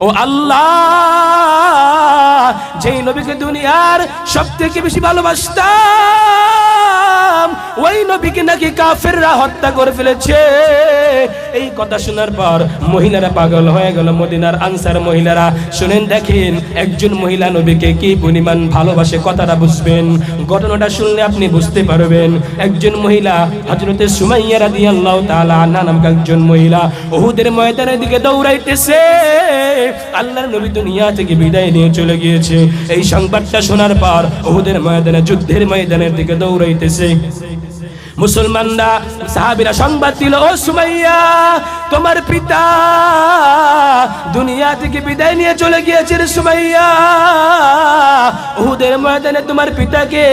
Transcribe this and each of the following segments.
ও আল্লাহ যেই নবীকে দুনিয়ার সব থেকে বেশি ভালোবাসতাম, ওই নবীকে নাকি কাফেররা হত্যা করে ফেলেছে। এই কথা শোনার পর মহিলারা পাগল হয়ে গেল, মদিনার আনসার মহিলারা। শুনেন, দেখেন, একজন মহিলা নবীকে কি পরিমাণ ভালোবাসে, কথাটা বুঝবেন, ঘটনাটা শুনলে আপনি বুঝতে পারবেন। একজন মহিলা হজরতে সুমাইয়া রাদিয়াল্লাহু তাআলা আনহা নামক একজন মহিলা ওহুদের ময়দানের দিকে দৌড়াইতেছে। আল্লাহর নবী দুনিয়া থেকে বিদায় নিয়ে চলে গিয়েছে। এই সংবাদটা শোনার পর ওহুদের ময়দানে, যুদ্ধের ময়দানের দিকে দৌড়াইতেছে। মুসলমানরা, সাহাবিরা সংবাদ দিল, ও সুমাইয়া তোমার পিতা দুনিয়া থেকে বিদায় নিয়ে চলে গিয়েছে সুমাইয়া। উহুদের ময়দানে তোমার পিতাকে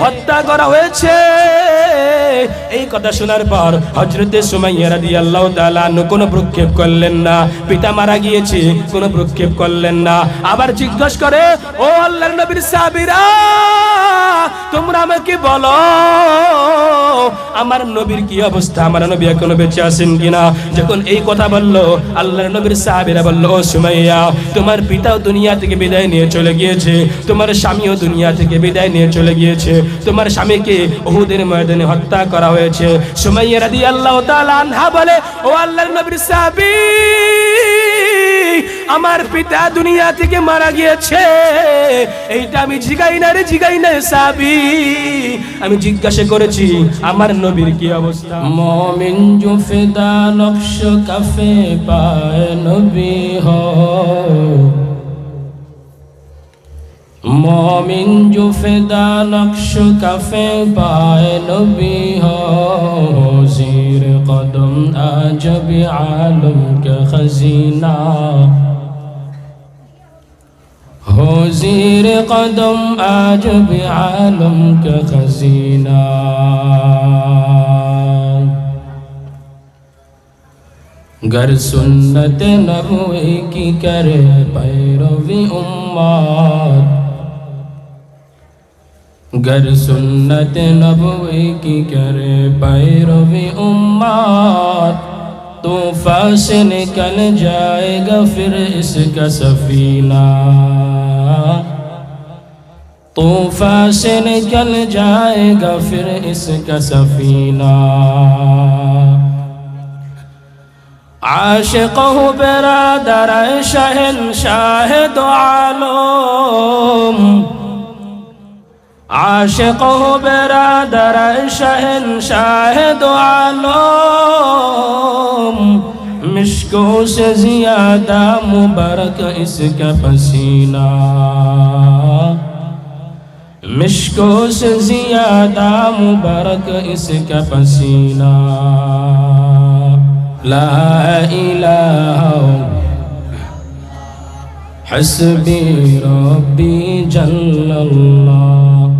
হত্যা করা হয়েছে। এই কথা শোনার পর হজরতে সুমাইয়া রাদিয়াল্লাহু তাআলা আনহু কোনো প্রক্ষেপ করলেন না। পিতা মারা গিয়েছে, কোনো প্রক্ষেপ করলেন না। আবার জিজ্ঞাসা করে, ও আল্লাহ নবীর সাবিরা তোমরা আমাকে বলো, আমার নবীর কি অবস্থা? আমার নবী এখনও বেঁচে আছেন কিনা? যখন এই কথা বলল আল্লাহ নবীর সাহাবিরা বলল, ও সুমাইয়া, তোমার পিতাও দুনিয়া থেকে বিদায় নিয়ে চলে গিয়েছে। তোমার স্বামীও দুনিয়া থেকে বিদায় নিয়ে চলে গিয়েছে। তোমার স্বামীকে ওহুদের ময়দানে হত্যা করা হয়েছে। সুমাইয়া রাদিয়াল্লাহু তাআলা আনহা বলে, ও আল্লাহর নবীর সাহাবী আমার পিতা দুনিয়া থেকে মারা গিয়েছে। এইটা আমি জিগাই না রে, জিগাই না সাবি। আমি জিজ্ঞাসা করেছি, আমার নবীর কি অবস্থা? মমিন জুফেদা নকশ কাফে পায় নবী হো মমিন জুফেদা নকশ কাফে পায় নবী হির কদম আজব আলম কে খজিনা ہو زیر قدم آج بھی عالم کا خزینہ گر سنت نبوی کی کرے پیروی امات گر سنت نبوی کی کرے پیروی امات تو سے نکل جائے گا پھر اس کا سفینہ طوفان سے نکل جائے گا پھر اس کا سفینہ عاشق ہو برادر شہن شاہد عالم عاشق ہو برادر شہن شاہد عالم مشکوں سے زیادہ مبارک اس کا پسینہ مشکوں سے زیادہ مبارک اس کا پسینہ لا الہ حسبي ربي جل الله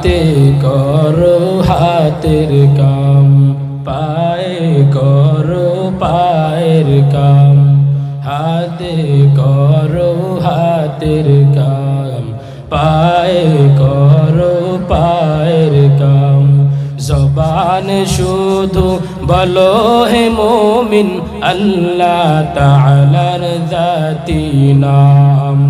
হাতে করো হাতের কাম, পায়ে করো পায়ের কাম। হাতে করো হাতের কাম, পায়ে করো পায়ের কাম। জবান শুধু বলো, হে মোমিন, আল্লাহ তাআলার জাতি নাম।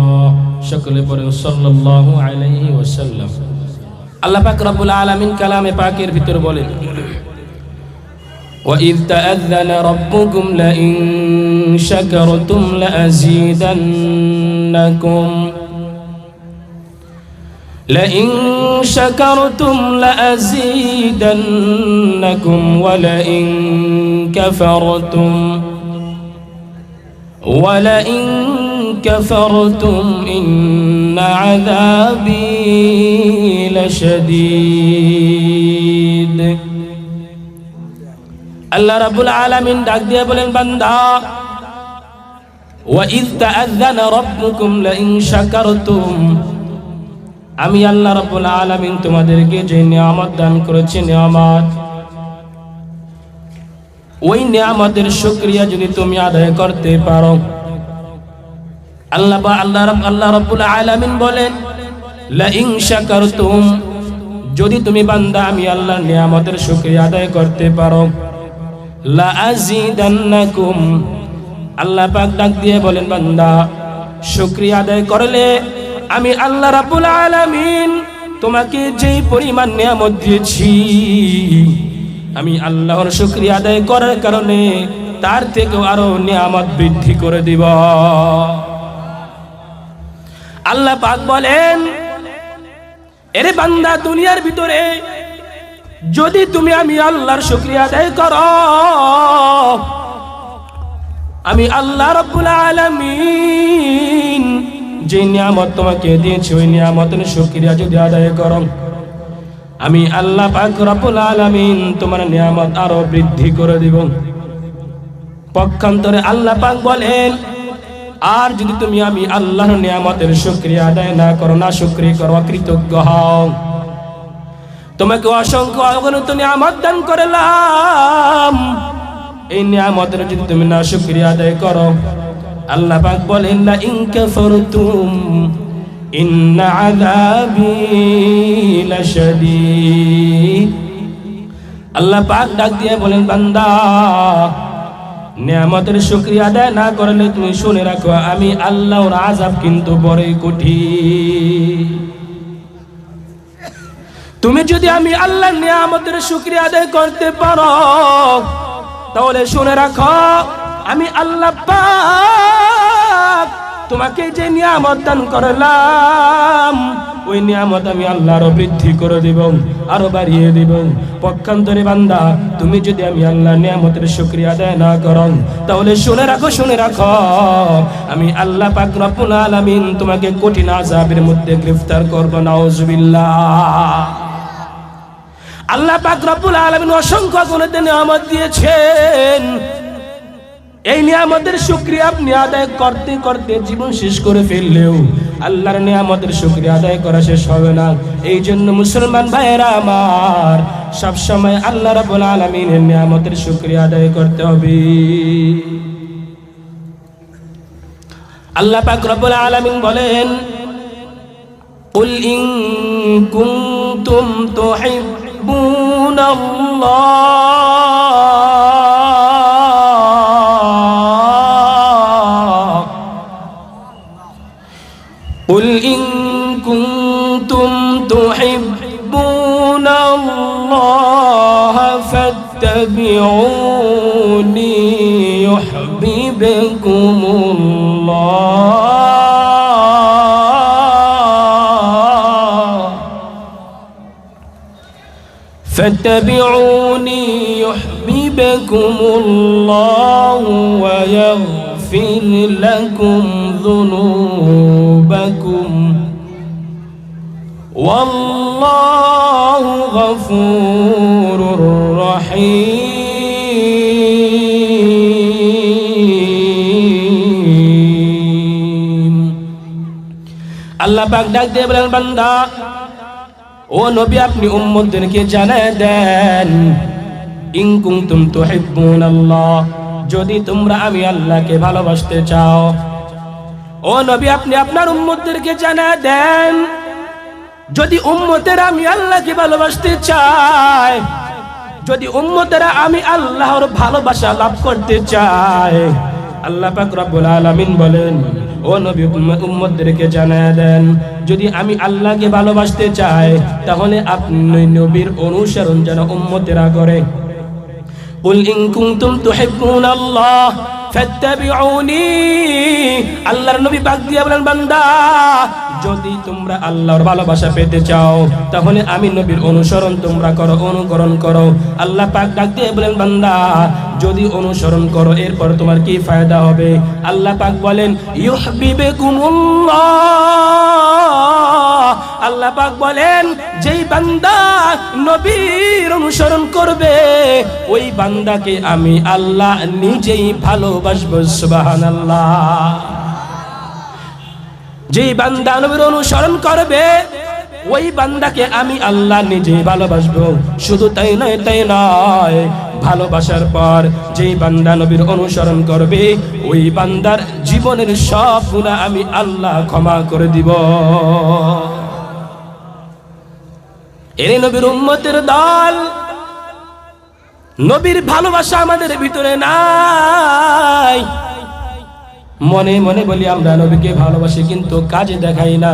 সকলে পড়ে সাল্লাল্লাহু আলাইহি ওয়াসাল্লাম আল্লাহ পাক রব্বুল আলামিন কালামে পাকের ভিতর বলেন وإذ تأذن ربكم لئن شكرتم لأزيدنكم لئن شكرتم لأزيدنكم ولئن كفرتم ولئن كفرتم إن عذابي لشديد আল্লাহ রাব্বুল আলামিন ডাক দিয়ে বলেন বান্দা ওয়া ইয তাআযানা রাব্বুকুম লা ইন শাকারতুম আমি আল্লাহ রাব্বুল আলামিন তোমাদেরকে যে নিয়ামত দান করেছি নিয়ামত ওই নিয়ামতের শুকরিয়া যদি তুমি আদায় করতে পারো আল্লাহ বা আল্লাহ আল্লাহ রাব্বুল আলামিন বলেন লা ইন শাকারতুম, যদি তুমি বান্দা, আমি আল্লাহর নিয়ামতের শুকরিয়া আদায় করতে পারো। লা আজিদান্নাকুম আল্লাহ পাক ডাক দিয়ে বলেন, বান্দা, শুকরিয়া আদায় করলে আমি আল্লাহ রাব্বুল আলামিন তোমাকে যেই পরিমাণ নিয়ামত দিয়েছি, আমি আল্লাহর শুকরিয়া আদায় করার কারণে তার থেকেও আরও নিয়ামত বৃদ্ধি করে দিব। আল্লাহ পাক বলেন, এরে বান্দা, দুনিয়ার ভিতরে যদি তুমি আমি আল্লাহর শুক্রিয়া আদায় করো, আমি আল্লাহ রব্বুল আলামিন যে নিয়ামত তোমাকে দিয়েছি, ওই নিয়ামতের শুক্রিয়া যদি আদায় করো, আমি আল্লাহ পাক রব্বুল আলামিন তোমার নিয়ামত আরও বৃদ্ধি করে দিব। পক্ষান্তরে আল্লাহ পাক বলেন আর যদি তুমি আমি আল্লাহর নিয়ামতের শুক্রিয়া আদায় না করো, না শুক্রিয়া করো কৃতজ্ঞ হও। তোমাকে অসংখ্য অগণিত নিয়ামত দান করলাম। এই নিয়ামতের যদি তুমি না শুক্রিয়া আদায় করো, আল্লাহ পাক বলেন না ইন কাফারতুম, ইন্না আযাবি লাশাদীদ। আল্লাহ পাক ডাক দিয়ে বলেন, বান্দা নিয়ামতের শুক্রিয়া আদায় না করলে তুমি শুনে রাখো, আমি আল্লাহর আজাব কিন্তু বড়ই কঠিন। তুমি যদি আমি আল্লাহ নিয়ামতের শুক্রিয়া আদায় করতে পারো, তাহলে শুনে রাখো, আমি আল্লাহ পাক তোমাকে যে নিয়ামত দান করলাম, ওই নিয়ামত আমি আল্লাহরও বৃদ্ধি করে দিব, আরও বাড়িয়ে দিব। পক্ষান্তরে বান্দা, তুমি যদি আমি আল্লাহ নিয়ামতের শুক্রিয়া আদায় না করো তাহলে শুনে রাখো শুনে রাখো, আমি আল্লাহ পাক রব্বুল আলামিন তোমাকে কঠিন আযাবের মধ্যে গ্রেফতার করব, নাউজুবিল্লাহ। আল্লাহ পাক রব্বুল আলামিন অসংখ্য গুণেতে নিয়ামত দিয়েছেন। এই নিয়ামতের শুক্রিয়া আপনি আদায় করতে করতে জীবন শেষ করে ফেললেও আল্লাহর নিয়ামতের শুক্রিয়া আদায় করা শেষ হবে না এই জন্য মুসলমান ভাইয়েরা আমার সব সময় আল্লাহ রাব্বুল আলামিনের নিয়ামতের শুক্রিয়া আদায় করতে হবে আল্লাহ পাক রব্বুল আলামিন বলেন قل إن كنتم تحبون الله قل إن كنتم تحبون الله فاتبعوني يحببكم الله. فاتبعوني يحببكم الله ويغفر لكم ذنوبكم. والله غفور رحيم আল্লাহ পাক ডাক দিয়ে বলেন বান্দা ও নবী আপনি উম্মতদেরকে জানায় দেন ইন কুনতুম তুহিব্বুন আল্লাহ যদি তোমরা আমি আল্লাহকে ভালোবাসতে চাও ও নবী আপনি আপনার উম্মতদেরকে জানায় দেন যদি উম্মতেরা আমি আল্লাহকে ভালোবাসতে চায় যদি উম্মতেরা আমি আল্লাহর ভালোবাসা লাভ করতে চায় আল্লাহ পাক রব্বুল আলামিন বলেন ও নবী উম্ম- উম্মতদেরকে জানায় দেন যদি আমি আল্লাহকে ভালোবাসতে চাই তাহলে আপনি নবীর অনুসরণ যেন উম্মতেরা করে قل إن كنتم تحبون الله ফাত্তাবিউনি, আল্লাহর নবী পাক দিয়ে বলেন, বান্দা, যদি তোমরা আল্লাহর ভালোবাসা পেতে চাও, তাহলে আমি নবীর অনুসরণ তোমরা করো, অনুকরণ করো। আল্লাহ পাক ডাক দিয়ে বলেন, বান্দা, যদি অনুসরণ করো, এরপর তোমার কি ফায়দা হবে? আল্লাহ পাক বলেন ইউহবিবেকুমুল্লাহ আল্লাহ পাক বলেন, যেই বান্দা নবীর অনুসরণ করবে, ওই বান্দাকে আমি আল্লাহ নিজেই ভালোবাসবো, সুবহানাল্লাহ। যেই বান্দা নবীর অনুসরণ করবে, ওই বান্দাকে আমি আল্লাহ নিজেই ভালোবাসবো। শুধু তাই নয় তাই নয়, ভালোবাসার পর যেই বান্দা নবীর অনুসরণ করবে, ওই বান্দার জীবনের সব গুণা আমি আল্লাহ ক্ষমা করে দিব। এরে নবীর উম্মতের দল। নবীর ভালোবাসা আমাদের ভিতরে নাই। মনে মনে বলি, আমরা নবীকে ভালোবাসি, কিন্তু কাজে দেখাই না।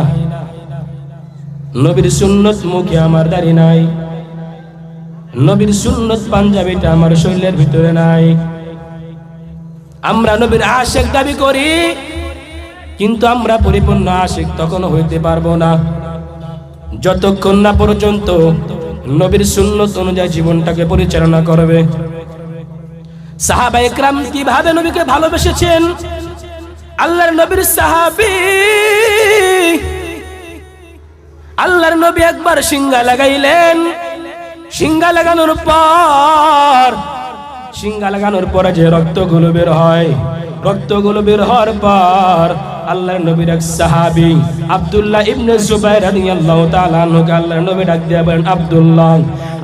নবীর সুন্নত মুখে আমার দাড়ি নাই। নবীর সুন্নত পাঞ্জাবিটা আমার শরীরের ভিতরে নাই। আমরা নবীর আশেক দাবি করি, কিন্তু আমরা পরিপূর্ণ আশেক তখন হইতে পারব না। যতক্ষণ না পর্যন্ত নবীর সুন্নত অনুযায়ী জীবনটাকে পরিচালনা করবে। সাহাবা একরাম কীভাবে নবীকে ভালোবেসেছেন? আল্লাহর নবীর সাহাবি। আল্লাহর নবী একবার সিঙ্গা লাগাইলেন। সিঙ্গা লাগানোর পর সিঙ্গা লাগানোর পরে যে রক্তগুলো বের হয় রক্তগুলো বের হওয়ার পর আল্লাহর নবীর এক সাহাবি আব্দুল্লাহ ইবনে জুবাইর রাদিয়াল্লাহু তাআলা আনহুকে আল্লাহর নবী ডাক দিয়ে বলেন, আব্দুল্লাহ,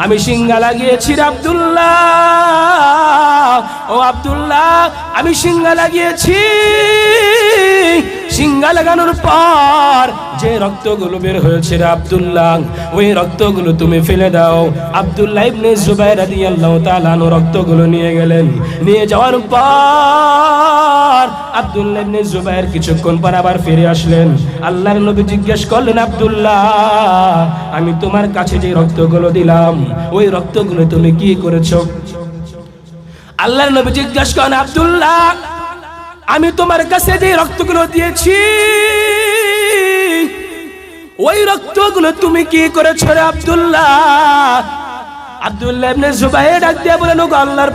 আমি সিঙ্গা লাগিয়েছি আব্দুল্লাহ। ও আব্দুল্লাহ, আমি সিঙ্গা লাগিয়েছি সিঙ্গা লাগানোর পর। যে রক্তগুলো বের হয়েছে আব্দুল্লাহ, ওই রক্তগুলো তুমি ফেলে দাও। আব্দুল্লাহ ইবনে জুবাইর রাদিয়াল্লাহু তাআলা রক্তগুলো নিয়ে গেলেন। নিয়ে যাওয়ার পর আব্দুল্লাহ ইবনে জুবাইর কিছুক্ষণ পর আবার ফিরে আসলেন। আল্লাহর নবী জিজ্ঞেস করলেন, আব্দুল্লাহ, আমি তোমার কাছে যে রক্তগুলো দিলাম, ওই রক্তগুলো তুমি কি করেছ? আল্লাহর নবী জিজ্ঞেস করেন, আব্দুল্লাহ আমি তোমার কাছে যে রক্তগুলো দিয়েছি, ওই রক্তগুলো তুমি কি করেছ রে আব্দুল্লাহ? আব্দুল্লাহ ডাক বলেন, ওগো আল্লাহর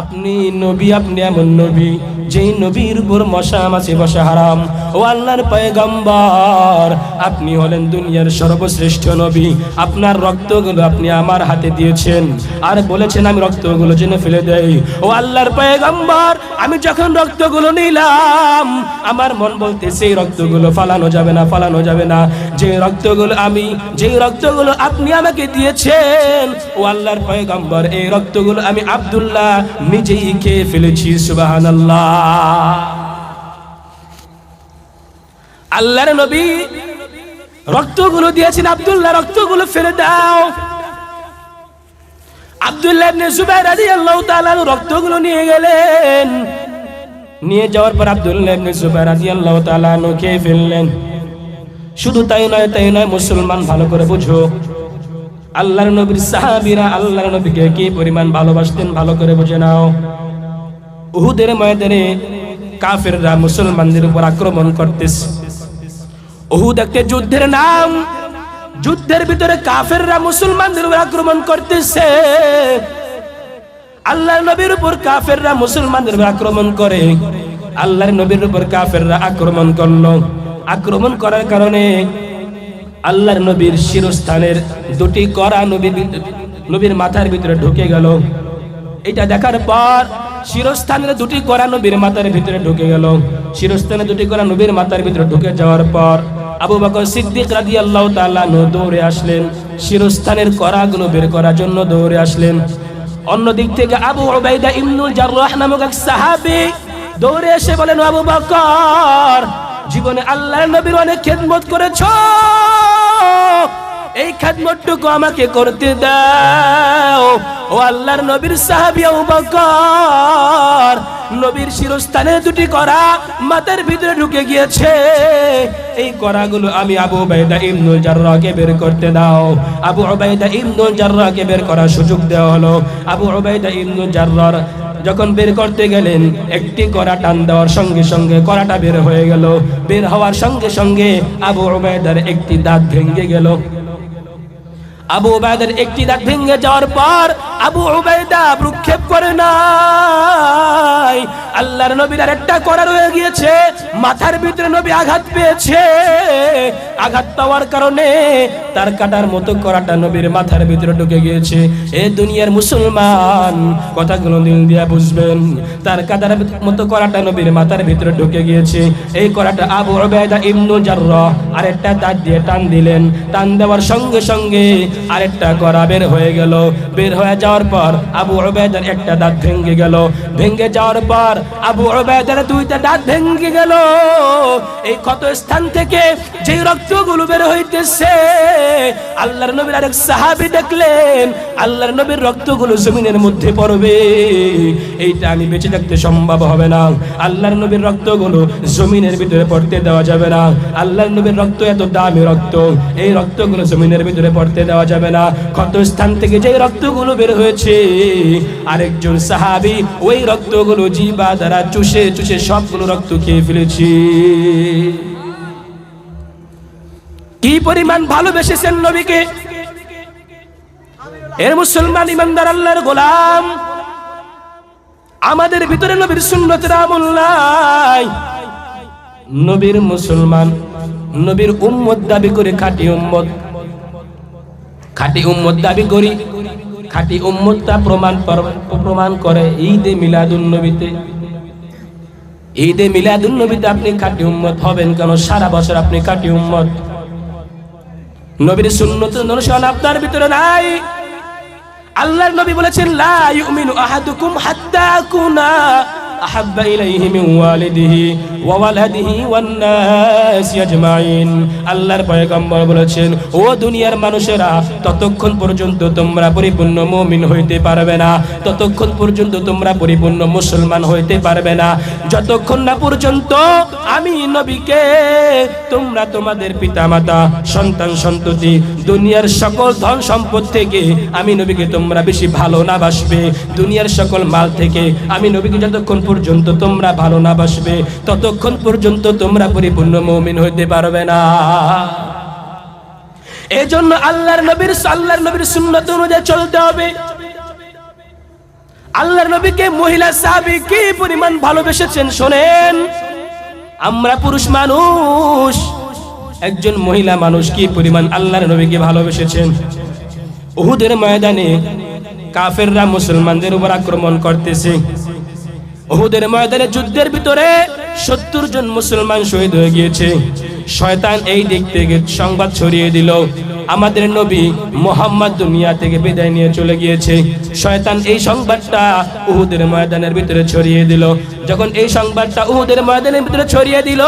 আপনি নবী, আপনি এমন নবী, যেই নবীর উপর মশা ও আপনি হলেন দুনিয়ার সর্বশ্রেষ্ঠ নবী। আপনার রক্তগুলো আপনি আমার হাতে দিয়েছেন। আর বলেছেন, আমি রক্তগুলো জেনে ফেলে দেই। ও আল্লাহর পয়গম্বর, আমি যখন রক্তগুলো নিলাম, আমার মন বলতে, সেই রক্তগুলো ফালানো যাবে না, ফালানো যাবে না। যে রক্তগুলো আমি, যে রক্তগুলো আপনি আমাকে দিয়েছেন, ও আল্লাহর পয়গম্বর, এই রক্তগুলো আমি আব্দুল্লাহ নিজেই খেয়ে ফেলেছি, সুবহানাল্লাহ। আল্লাহর নবী রক্তগুলো দিয়েছেন আব্দুল্লাহ, রক্তগুলো ফেলে দাও। আব্দুল্লাহ ইবনে জুবাইর রাদিয়াল্লাহু তাআলা রক্তগুলো নিয়ে গেলেন। নিয়ে যাওয়ার পর আব্দুল্লাহ ইবনে জুবাইর রাদিয়াল্লাহু তাআলা খেয়ে ফেললেন। শুধু তাই নয় তাই নয়, মুসলমান ভালো করে বুঝো। আল্লাহর নবীর সাহাবীরা আল্লাহর নবীকে কি পরিমাণ ভালোবাসতেন ভালো করে বুঝে নাও। উহুদের ময়দানে কাফেররা মুসলমানদের উপর আক্রমণ করতেছে। উহুদ একটা যুদ্ধের নাম। যুদ্ধের ভিতরে কাফেররা, মুসলমানদের আক্রমণ করতেছে। আল্লাহর নবীর উপর কাফেররা, মুসলমানদের আক্রমণ করে। আল্লাহর নবীর উপর কাফেররা আক্রমণ করল। আক্রমণ করার কারণে আল্লাহর নবীর শিরস্থানের দুটি করা নবীর নবীর মাথার ভিতরে ঢুকে গেল। এটা দেখার পর শিরস্থানের দুটি করা নবীর মাথার ভিতরে ঢুকে গেল। শিরস্থানের দুটি করা নবীর মাথার ভিতরে ঢুকে যাওয়ার পর আবু বকর সিদ্দিক রাজি আল্লাহ নো দৌড়ে আসলেন। শিরস্থানের করাগুলো বের করার জন্য দৌড়ে আসলেন। অন্য দিক থেকে আবু ওবাইদা ইমনুল জাররাহ নামক এক সাহাবি দৌড়ে এসে বলেন আবু বকর, জীবনে আল্লাহর নবীর অনেক খেদমত করেছ। এই খেদমতটুকু আমাকে করতে দাও। ও আল্লাহর নবীর সাহাবী বকর, নবীর শিরস্থানে দুটি করা মাথার ভিতরে ঢুকে গিয়েছে। এই করাগুলো আমি আবু উবাইদা ইবনুল জাররাহকে বের করতে দাও। আবু উবাইদা ইবনুল জাররাহকে বের করার সুযোগ দেওয়া হলো। আবু উবাইদা ইবনুল জাররাহ যখন বের করতে গেলেন, একটি করা টান দেওয়ার সঙ্গে সঙ্গে করাটা বের হয়ে গেল। বের হওয়ার সঙ্গে সঙ্গে আবু উবাইদার একটি দাঁত ভেঙে গেল। আবু উবাইদার একটি দাঁত ভেঙে যাওয়ার পর আবু উবাইদা ভ্রুক্ষেপ করে নাই। আল্লাহর নবীর আর একটা করা রয়ে গিয়েছে। মাথার ভিতরে নবী আঘাত পেয়েছে। আঘাত পাওয়ার কারণে তার কাটার মতো করাটা নবীর মাথার ভিতরে ঢুকে গিয়েছে। এ দুনিয়ার মুসলমান, কথাগুলো দিল দিয়া বুঝবেন। তার কাটার মতো করাটা নবীর মাথার ভিতরে ঢুকে গিয়েছে। এই করাটা আবু উবাইদা ইবনু জাররাহ আরেকটা দাঁত দিয়ে টান দিলেন। টান দেওয়ার সঙ্গে সঙ্গে আরেকটা করা বের হয়ে গেল। বের হয়ে যাওয়ার পর আবু উবাইদার একটা দাঁত ভেঙে গেল। ভেঙে যাওয়ার পর আবু উবাইদার দুইটা দাঁত ভেঙে গেল। এই ক্ষত স্থান থেকে যে রক্তগুলো বের হইতেছে, আল্লাহর নবীর আরেক সাহাবী দেখলেন, আল্লাহর নবীর রক্তগুলো জমিনের মধ্যে পড়বে। এইটা আমি বেঁচে থাকতে সম্ভব হবে না। আল্লাহর নবীর রক্তগুলো জমিনের ভিতরে পড়তে দেওয়া যাবে না। আল্লাহর নবীর রক্ত এত দামি রক্ত, এই রক্তগুলো জমিনের ভিতরে পড়তে দেওয়া যাবে না। ক্ষত স্থান থেকে যে রক্তগুলো বের হয়েছে আরেকজন সাহাবী ওই রক্তগুলো জিবা দ্বারা চুষে চুষে সবগুলো রক্ত খেয়ে ফেলেছি। কি পরিমাণ ভালোবেসেছেন নবীকে? এর মুসলমান ইমানদার আল্লাহর গোলাম। আমাদের ভিতরে নবীর সুন্নতের আমল নাই। নবীর মুসলমান, নবীর উম্মত দাবি করে খাঁটি উম্মত। খাঁটি উম্মত দাবি করি। খাঁটি উম্মতটা প্রমাণ প্রমাণ করে ঈদে মিলাদুল নবীতে ঈদে মিলাদুল নবীতে আপনি খাঁটি উম্মত হবেন কেন? সারা বছর আপনি খাঁটি উম্মত। নবীর সুন্নত অনুসরণ আপনার ভিতরে নাই। আল্লাহর নবী বলেছেন, লা ইউমিনু আহাদুকুম হাত্তা আকুনা আহাব্বা ইলাইহি মিন ওয়ালিদিহি ওয়া ওয়ালাদিহি ওয়ান আল্লাহর পয়গম্বর বলেছেন, ও দুনিয়ার মানুষেরা, ততক্ষণ পর্যন্ত তোমরা পরিপূর্ণ মুমিন হইতে পারবে না। ততক্ষণ পর্যন্ত তোমরা পরিপূর্ণ মুসলমান হইতে পারবে না। যতক্ষণ না পর্যন্ত আমি নবীকে, তোমরা তোমাদের পিতামাতা, সন্তান সন্ততি, দুনিয়ার সকল ধন সম্পদ থেকে আমি নবীকে তোমরা বেশি ভালো না বাসবে। দুনিয়ার সকল মাল থেকে আমি নবীকে যতক্ষণ পর্যন্ত তোমরা ভালো না বাসবে, ততক্ষণ পর্যন্ত তোমরা পরিপূর্ণ মৌমিন হইতে পারবে না। এই জন্য আল্লাহর নবীর আল্লাহর নবীর সুন্নত অনুযায়ী চলতে হবে। আল্লাহর নবীকে মহিলা সাহাবী কি পরিমাণ ভালোবেসেছেন শোনেন? আমরা পুরুষ মানুষ, একজন মহিলা মানুষ কি পরিমাণ আল্লাহর নবীকে ভালোবেসেছেন? উহুদের ময়দানে কাফেররা মুসলমানদের উপর আক্রমণ করতেছে। উহুদের ময়দানে যুদ্ধের ভিতরে সত্তর জন মুসলমান শহীদ হয়ে গিয়েছে। শয়তান এই দিক থেকে সংবাদ ছড়িয়ে দিল। আমাদের নবী মোহাম্মদ দুনিয়া থেকে বিদায় নিয়ে চলে গিয়েছে। শয়তান এই সংবাদটা উহুদের ময়দানের ভিতরে ছড়িয়ে দিল। যখন এই সংবাদটা উহুদের ময়দানের ভিতরে ছড়িয়ে দিল,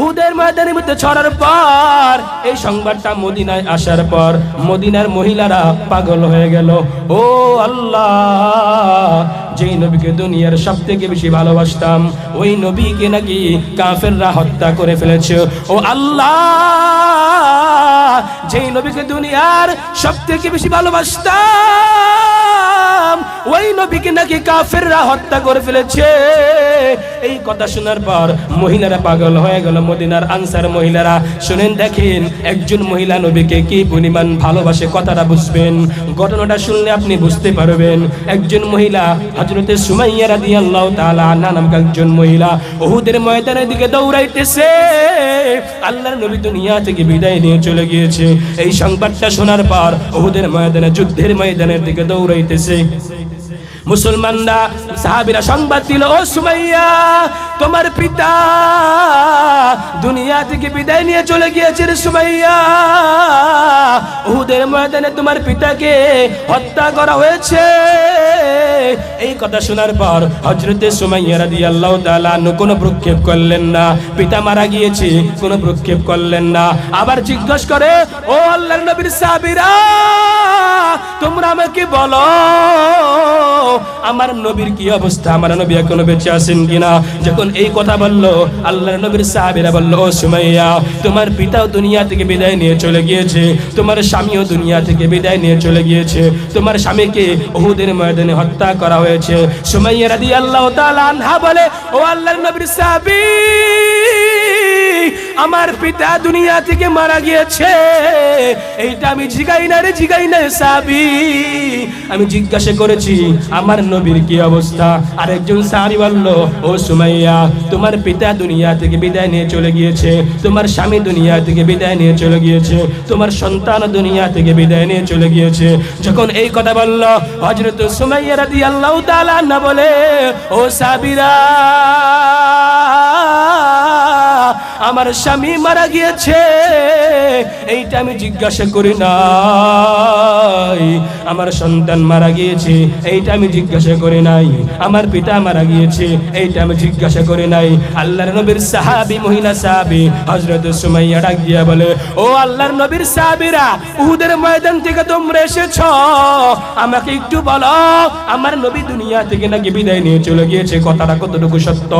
উহুদের ময়দানের মধ্যে ছড়ার পর, এই সংবাদটা মদিনায় আসার পর মদিনার মহিলারা পাগল হয়ে গেল। ও আল্লাহ! যেই নবীকে দুনিয়ার সব থেকে বেশি ভালোবাসতাম, ওই নবীকে নাকি কাফেররা হত্যা করে ফেলেছে। ও আল্লাহ, যেই নবীকে দুনিয়ার সব থেকে বেশি ভালোবাসতাম, ওই নবীকে নাকি কাফেররা হত্যা করে ফেলেছে। এই কথা শোনার পর মহিলারা পাগল হয়ে গেল, মদিনার আনসার মহিলারা। শুনেন, দেখেন, একজন মহিলা নবীকে কি পরিমাণ ভালোবাসে, কথাটা বুঝবেন। ঘটনাটা শুনলে আপনি বুঝতে পারবেন। একজন মহিলা হজরতে সুমাইয়া রাদিয়াল্লাহু তাআলা আনহা নামক একজন মহিলা উহুদের ময়দানের দিকে দৌড়াইতেছে। আল্লাহর নবী দুনিয়া থেকে বিদায় নিয়ে চলে গিয়েছে। এই সংবাদটা শোনার পর উহুদের ময়দানে, যুদ্ধের ময়দানের দিকে দৌড়াইতেছে। মুসলমানরা, সাহাবিরা সংবাদ দিল, ও সুমাইয়া, তোমার পিতা দুনিয়া থেকে বিদায় নিয়ে চলে গিয়েছে রে সুমাইয়া। উহুদের ময়দানে তোমার পিতাকে হত্যা করা হয়েছে। এই কথা শোনার পর হজরতে সুমাইয়া রাদিয়াল্লাহু তাআলা আনহু কোনো প্রক্ষেপ করলেন না। পিতা মারা গিয়েছে, কোনো প্রক্ষেপ করলেন না। আবার জিজ্ঞাসা করে, ও আল্লাহর নবীর সাহাবীরা, তোমরা আমাকে বলো, আমার নবীর কি অবস্থা? আমার নবী এখনও বেঁচে আছেন কিনা? যখন এই কথা বলল, আল্লাহর নবীর সাহাবীরা বলল, ও সুমাইয়া, তোমার পিতাও দুনিয়া থেকে বিদায় নিয়ে চলে গিয়েছে। তোমার স্বামীও দুনিয়া থেকে বিদায় নিয়ে চলে গিয়েছে। তোমার স্বামীকে উহুদের ময়দানে হত্যা করা হয়েছে। সুমাইয়া রাদিয়াল্লাহু তাআলা আনহা বলে ও আল্লাহর নবীর সাহাবী আমার পিতা দুনিয়া থেকে মারা গিয়েছে। এইটা আমি জিগাই না রে, জিগাই না সাবি। আমি জিজ্ঞাসা করেছি, আমার নবীর কি অবস্থা? আরেকজন সাহাবী বলল, ও সুমাইয়া, তোমার পিতা দুনিয়া থেকে বিদায় নিয়ে চলে গিয়েছে, তোমার স্বামী দুনিয়া থেকে বিদায় নিয়ে চলে গিয়েছে, তোমার সন্তান দুনিয়া থেকে বিদায় নিয়ে চলে গিয়েছে। যখন এই কথা বলল, হযরত সুমাইয়া রাদিয়াল্লাহু তাআলা না বলে, ও সাবিরা আমার স্বামী মারা গিয়েছে। এইটা আমি জিজ্ঞাসা করি নাই। আমার সন্তান মারা গিয়েছে, এইটা আমি জিজ্ঞাসা করি নাই। আমার পিতা মারা গিয়েছে, এইটা আমি জিজ্ঞাসা করি নাই। আল্লাহর নবীর সাহাবী, মহিলা সাহাবী হজরত সুমাইয়া ডাক দিয়া বলে, ও আল্লাহর নবীর সাহাবীরা, উহুদের ময়দান থেকে তোমরা এসেছ। আমাকে একটু বলো, আমার নবী দুনিয়া থেকে নাকি বিদায় নিয়ে চলে গিয়েছে? কথাটা কতটুকু সত্য?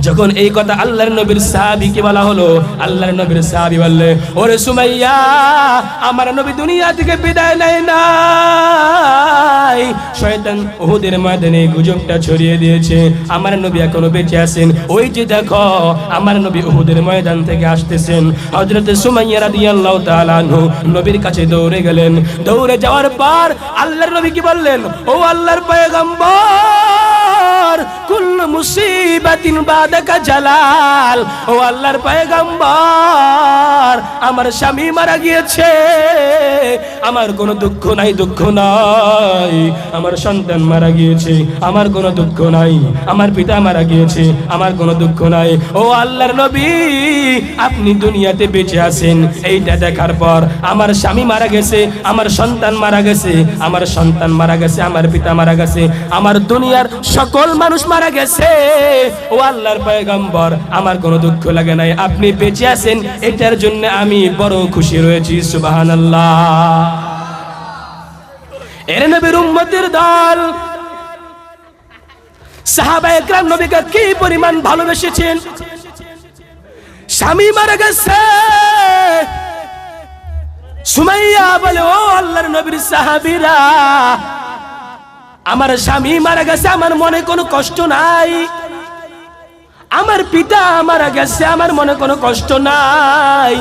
যখন এই কথা আল্লাহর নবীর সাহাবীকে বলা হলো, আল্লাহর নবীর সাহাবী বললে, ওরে সুমাইয়া, আমার নবী দুনিয়া থেকে বিদায় নেয় নাই। শয়তান ওহুদের ময়দানে গুজবটা ছড়িয়ে দিয়েছে। আমার নবী এখনও বেঁচে আছেন। ওই যে দেখো, আমার নবী ওহুদের ময়দান থেকে আসতেছেন। হযরত সুমাইয়া রাদিয়াল্লাহু তাআলা আনহু নবীর কাছে দৌড়ে গেলেন। দৌড়ে যাওয়ার পর আল্লাহর নবী কি বললেন? ও আল্লাহর পয়গম্বর কুল্লু মুসিবাতিন বাদাকা জালাল। ও আল্লাহর পয়গম্বর, আমার স্বামী মারা গিয়েছে। আমার কোনো দুঃখ নাই দুঃখ নাই। আমার সন্তান মারা গিয়েছে, আমার কোনো দুঃখ নাই। আমার পিতা মারা গিয়েছে, আমার কোনো দুঃখ নাই। ও আল্লাহর নবী, আপনি দুনিয়াতে বেঁচে আছেন। এইটা দেখার পর আমার স্বামী মারা গেছে, আমার সন্তান মারা গেছে, আমার সন্তান মারা গেছে, আমার পিতা মারা গেছে। আমার দুনিয়ার সকল মানুষ মারা গেছে। ও আল্লাহর পয়গম্বর, আমার কোনো দুঃখ লাগে নাই। আপনি বেঁচে আছেন, এটার জন্য আমি বড় খুশি রয়েছি, সুবহানাল্লাহ। এর নবীর উম্মতের দল। সাহাবা একরাম নবীকে কি পরিমাণ ভালোবেসেছেন? স্বামী মারা গেছে। সুমাইয়া বলে, ও আল্লাহর নবীর সাহাবীরা আমার স্বামী মারা গেছে, আমার মনে কোনো কষ্ট নাই। আমার পিতা মারা গেছে, আমার মনে কোনো কষ্ট নাই।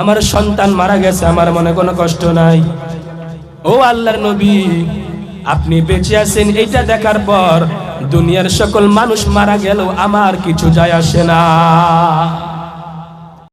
আমার সন্তান মারা গেছে, আমার মনে কোনো কষ্ট নাই। ও আল্লাহর নবী, আপনি বেঁচে আছেন এটা দেখার পর দুনিয়ার সকল মানুষ মারা গেল আমার কিছু যায় আসে না।